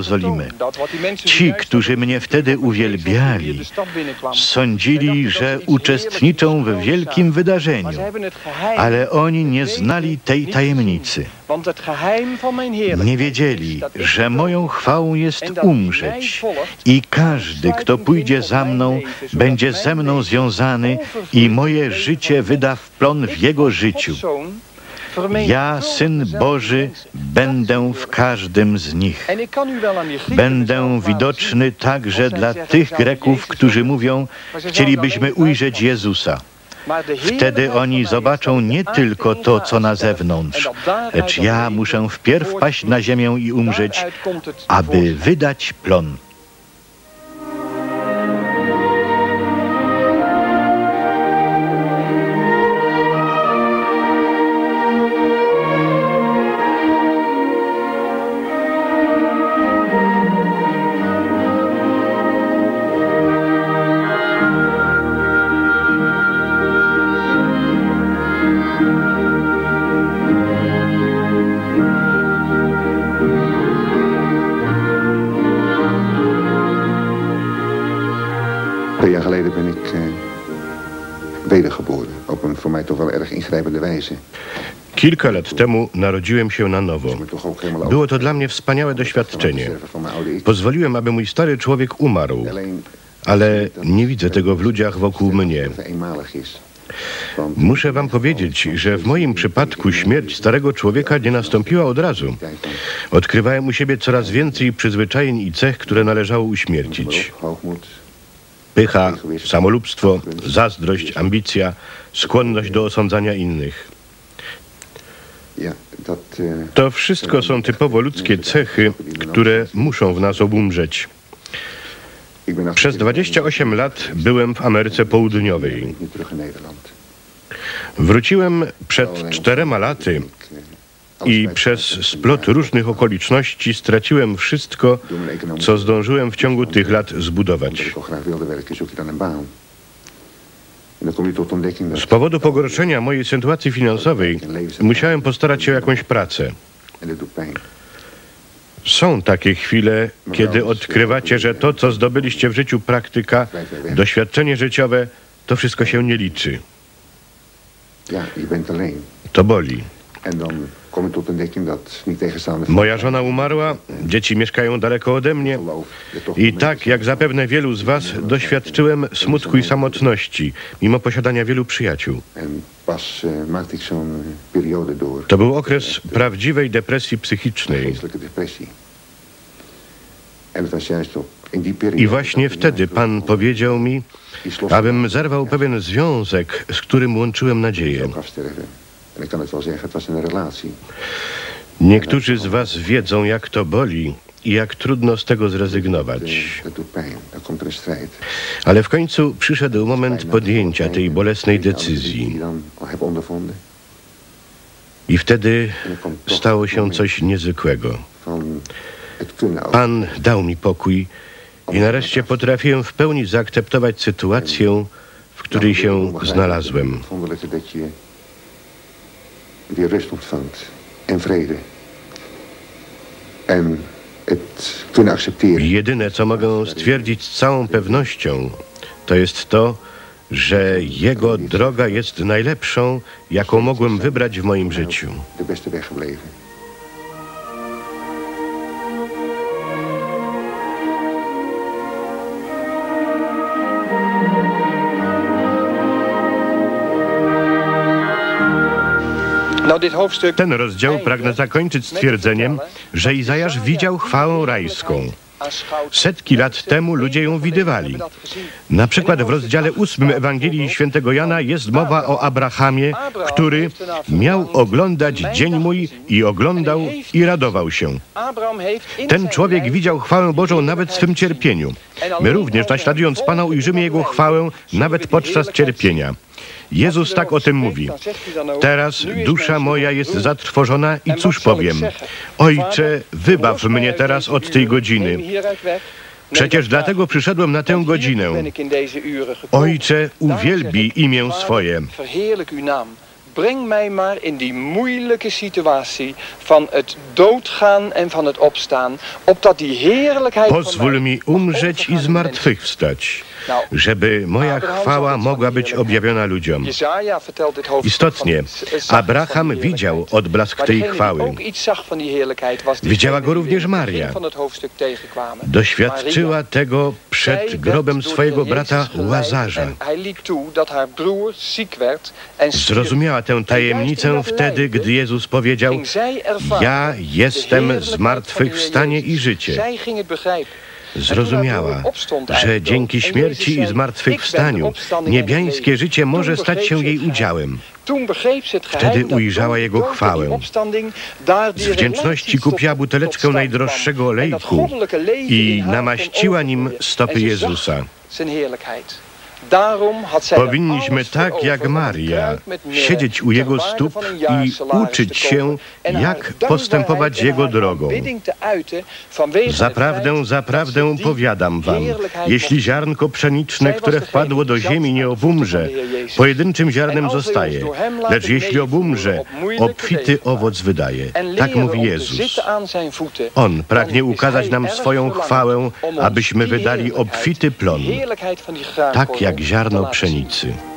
Jerozolimy. Ci, którzy mnie wtedy uwielbiali, sądzili, że uczestniczą w wielkim wydarzeniu, ale oni nie znali tej tajemnicy. Nie wiedzieli, że moją chwałą jest umrzeć i każdy, kto pójdzie za mną, będzie ze mną związany i moje życie wyda w plon w jego życiu. Ja, Syn Boży, będę w każdym z nich. Będę widoczny także dla tych Greków, którzy mówią, chcielibyśmy ujrzeć Jezusa. Wtedy oni zobaczą nie tylko to, co na zewnątrz, lecz ja muszę wpierw paść na ziemię i umrzeć, aby wydać plon. Wedergeboren. Op een voor mij toch wel erg ingrijpende wijze. Kilka lat temu narodziłem się na nowo. Było to dla mnie wspaniałe doświadczenie. Pozwoliłem, aby mój stary człowiek umarł, ale nie widzę tego w ludziach wokół mnie. Muszę wam powiedzieć, że w moim przypadku śmierć starego człowieka nie nastąpiła od razu. Odkrywałem u siebie coraz więcej przyzwyczajeń i cech, które należało uśmiercić. Pycha, samolubstwo, zazdrość, ambicja, skłonność do osądzania innych. To wszystko są typowo ludzkie cechy, które muszą w nas obumrzeć. Przez 28 lat byłem w Ameryce Południowej. Wróciłem przed czterema laty i przez splot różnych okoliczności straciłem wszystko, co zdążyłem w ciągu tych lat zbudować. Z powodu pogorszenia mojej sytuacji finansowej musiałem postarać się o jakąś pracę. Są takie chwile, kiedy odkrywacie, że to, co zdobyliście w życiu, praktyka, doświadczenie życiowe, to wszystko się nie liczy. To boli. Moja żona umarła, dzieci mieszkają daleko ode mnie i tak, jak zapewne wielu z was, doświadczyłem smutku i samotności, mimo posiadania wielu przyjaciół. Eh, eh. To był okres prawdziwej depresji psychicznej. I właśnie wtedy Pan powiedział mi, abym zerwał pewien związek, z którym łączyłem nadzieję. En ik kan het wel zeggen, het was een relatie. Niektórzy z was wiedzą, jak to boli i jak trudno z tego zrezygnować. Eh, er. Ale w końcu przyszedł moment podjęcia tej bolesnej decyzji. I wtedy stało się coś niezwykłego. Pan dał mi pokój i nareszcie potrafiłem w pełni zaakceptować sytuację, w której się znalazłem. Weer rust ontvangt en vrede. En het kunnen accepteren. Jedyne, co mogę stwierdzić z całą pewnością, to jest to, że Jego droga jest najlepszą, jaką mogłem wybrać w moim życiu. De beste weg gebleven. Ten rozdział pragnę zakończyć stwierdzeniem, że Izajasz widział chwałę rajską. Setki lat temu ludzie ją widywali. Na przykład w rozdziale ósmym Ewangelii Świętego Jana jest mowa o Abrahamie, który miał oglądać dzień mój i oglądał i radował się. Ten człowiek widział chwałę Bożą nawet w swym cierpieniu. My również, naśladując Pana, ujrzymy Jego chwałę nawet podczas cierpienia. Jezus tak o tym mówi. Teraz dusza moja jest zatrwożona i cóż powiem? Ojcze, wybaw mnie teraz od tej godziny. Przecież dlatego przyszedłem na tę godzinę. Ojcze, uwielbij imię swoje. Breng mij maar in die moeilijke situatie van het doodgaan en van het opstaan, opdat die heerlijkheid Pozwól mi umrzeć i zmartwychwstać, żeby moja chwała mogła być objawiona ludziom. Istotnie, Abraham widział odblask tej chwały. Widziała go również Maria. Doświadczyła tego przed grobem swojego brata Łazarza. Zrozumiała tę tajemnicę wtedy, gdy Jezus powiedział: Ja jestem zmartwychwstanie i życie. Zrozumiała, że dzięki śmierci i zmartwychwstaniu niebiańskie życie może stać się jej udziałem. Wtedy ujrzała jego chwałę. Z wdzięczności kupiła buteleczkę najdroższego olejku i namaściła nim stopy Jezusa. Powinniśmy tak jak Maria siedzieć u Jego stóp i uczyć się, jak postępować Jego drogą. Zaprawdę, zaprawdę powiadam wam, jeśli ziarnko pszeniczne, które wpadło do ziemi, nie obumrze, pojedynczym ziarnem zostaje, lecz jeśli obumrze, obfity owoc wydaje. Tak mówi Jezus. On pragnie ukazać nam swoją chwałę, abyśmy wydali obfity plon, tak jak ziarno pszenicy.